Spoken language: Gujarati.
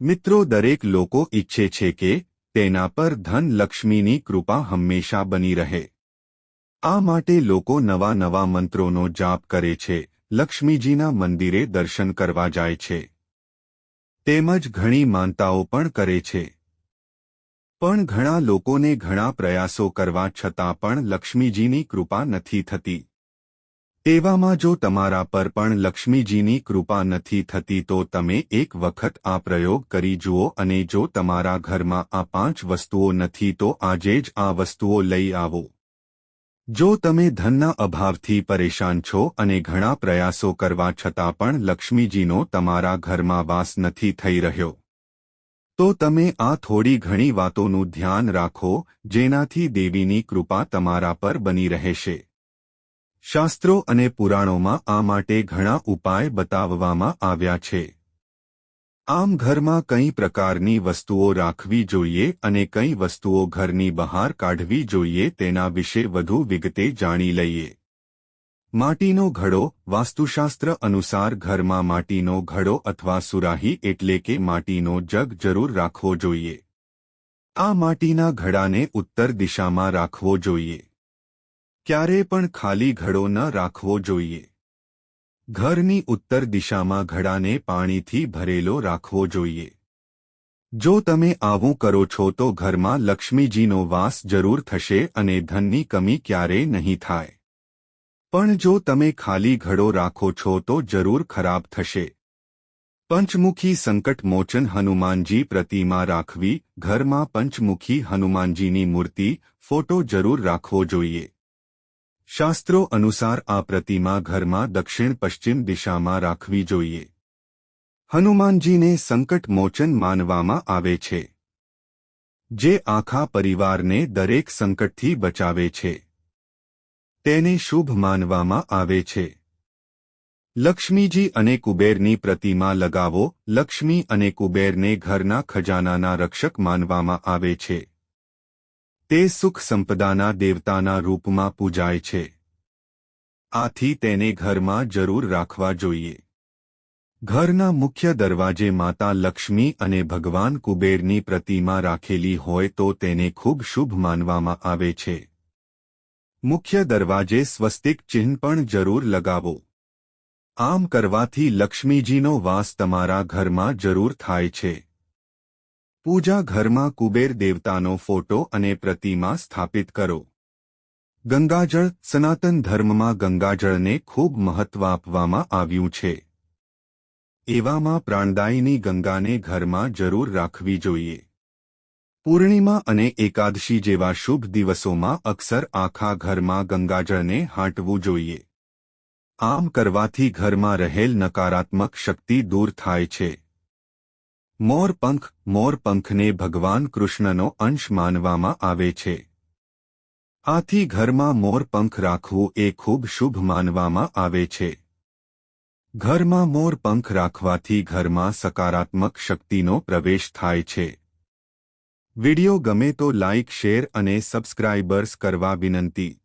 મિત્રો, દરેક લોકો ઈચ્છે છે કે તેના પર ધન લક્ષ્મીની કૃપા હંમેશા બની રહે. આ માટે લોકો નવા નવા મંત્રોનો જાપ કરે છે. લક્ષ્મીજીના મંદિરે દર્શન કરવા જાય છે. તેમજ ઘણી માનતાઓ પણ કરે છે. પણ ઘણા લોકોને ઘણા પ્રયાસો કરવા છતાં પણ લક્ષ્મીજીની કૃપા નથી થતી. તેવામાં જો તમારા પર પણ લક્ષ્મીજીની કૃપા નથી થતી તો તમે એક વખત આ પ્રયોગ કરી જુઓ અને જો તમારા ઘરમાં આ પાંચ વસ્તુઓ નથી તો આજે જ આ વસ્તુઓ લઈ આવો. જો તમે ધનના અભાવથી પરેશાન છો અને ઘણા પ્રયાસો કરવા છતાં પણ લક્ષ્મીજીનો તમારા ઘરમાં વાસ નથી થઈ રહ્યો, તો તમે આ થોડી ઘણી વાતોનું ધ્યાન રાખો જેનાથી દેવીની કૃપા તમારા પર બની રહેશે. શાસ્ત્રો અને પુરાણોમાં આ માટે ઘણા ઉપાય બતાવવામાં આવ્યા છે. આમ ઘરમાં કઈ પ્રકારની વસ્તુઓ રાખવી જોઈએ અને કઈ વસ્તુઓ ઘરની બહાર કાઢવી જોઈએ તેના વિશે વધુ વિગતે જાણી લઈએ. માટીનો ઘડો વાસ્તુશાસ્ત્ર અનુસાર ઘરમાં માટીનો ઘડો અથવા સુરાહી એટલે કે માટીનો જગ જરૂર રાખવો જોઈએ. આ માટીના ઘડાને ઉત્તર દિશામાં રાખવો જોઈએ. ક્યારે પણ ખાલી ઘડો ન રાખવો જોઈએ. ઘરની ઉત્તર દિશામાં ઘડાને પાણીથી ભરેલો રાખવો જોઈએ. જો તમે આવું કરો છો તો ઘરમાં લક્ષ્મીજીનો વાસ જરૂર થશે અને ધનની કમી ક્યારેય નહીં થાય. પણ જો તમે ખાલી ઘડો રાખો છો તો જરૂર ખરાબ થશે. પંચમુખી સંકટ મોચન હનુમાનજી પ્રતિમા રાખવી, ઘરમાં પંચમુખી હનુમાનજીની મૂર્તિ, ફોટો જરૂર રાખવો જોઈએ. શાસ્ત્રો અનુસાર આ પ્રતિમા ઘરમાં દક્ષિણ પશ્ચિમ દિશામાં રાખવી જોઈએ. હનુમાનજીને સંકટ મોચન માનવામાં આવે છે. જે આખા પરિવારને દરેક સંકટથી બચાવે છે. તેને શુભ માનવામાં આવે છે. લક્ષ્મીજી અને કુબેરની પ્રતિમા લગાવો, લક્ષ્મી અને કુબેરને ઘરના ખજાનાના રક્ષક માનવામાં આવે છે. તે સુખ સંપદાના દેવતાના રૂપમાં પૂજાય છે. આથી તેને ઘરમાં જરૂર રાખવા જોઈએ. ઘરના મુખ્ય દરવાજે માતા લક્ષ્મી અને ભગવાન કુબેરની પ્રતિમા રાખેલી હોય તો તેને ખૂબ શુભ માનવામાં આવે છે. મુખ્ય દરવાજે સ્વસ્તિક ચિહ્ન પણ જરૂર લગાવો. આમ કરવાથી લક્ષ્મીજીનો વાસ તમારા ઘરમાં જરૂર થાય છે. પૂજા ઘરમાં કુબેર દેવતાનો ફોટો અને પ્રતિમા સ્થાપિત કરો. ગંગાજળ સનાતન ધર્મમાં ગંગાજળને ખૂબ મહત્વ આપવામાં આવ્યું છે. એવામાં પ્રાણદાયીની ગંગાને ઘરમાં જરૂર રાખવી જોઈએ. પૂર્ણિમા અને એકાદશી જેવા શુભ દિવસોમાં અક્ષર આખા ઘરમાં ગંગાજળને હાંટવું જોઈએ. આમ કરવાથી ઘરમાં રહેલ નકારાત્મક શક્તિ દૂર થાય છે. મોરપંખ મોરપંખને ભગવાન કૃષ્ણનો અંશ માનવામાં આવે છે. આથી ઘરમાં મોરપંખ રાખવું એ ખૂબ શુભ માનવામાં આવે છે. ઘરમાં મોરપંખ રાખવાથી ઘરમાં સકારાત્મક શક્તિનો પ્રવેશ થાય છે. વિડિયો ગમે તો લાઇક શેર અને સબસ્ક્રાઇબર્સ કરવા વિનંતી.